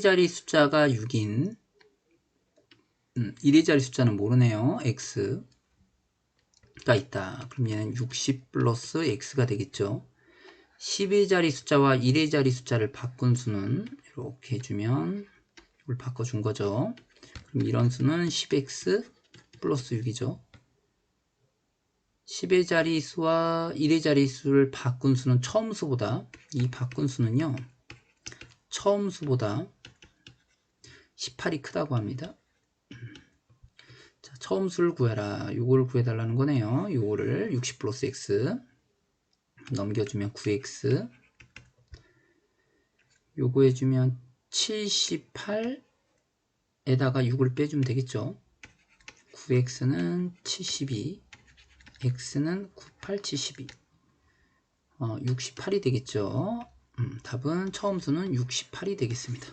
자리 숫자가 6인 음, 1의 자리 숫자는 모르네요. x가 있다. 그럼 얘는 60 플러스 x가 되겠죠. 10의 자리 숫자와 1의 자리 숫자를 바꾼 수는 이렇게 해주면 이걸 바꿔준 거죠. 그럼 이런 수는 10x 플러스 6이죠. 10의 자리 수와 1의 자리 수를 바꾼 수는 처음 수보다 이 바꾼 수는요. 처음 수보다 18이 크다고 합니다. 자, 처음 수를 구해라. 요거를 구해달라는 거네요. 요거를 60 플러스 x 넘겨주면 9x 요거 해주면 78에다가 6을 빼주면 되겠죠. 9x는 72 x는 98, 72 어, 68이 되겠죠. 음, 답은 처음 수는 68이 되겠습니다.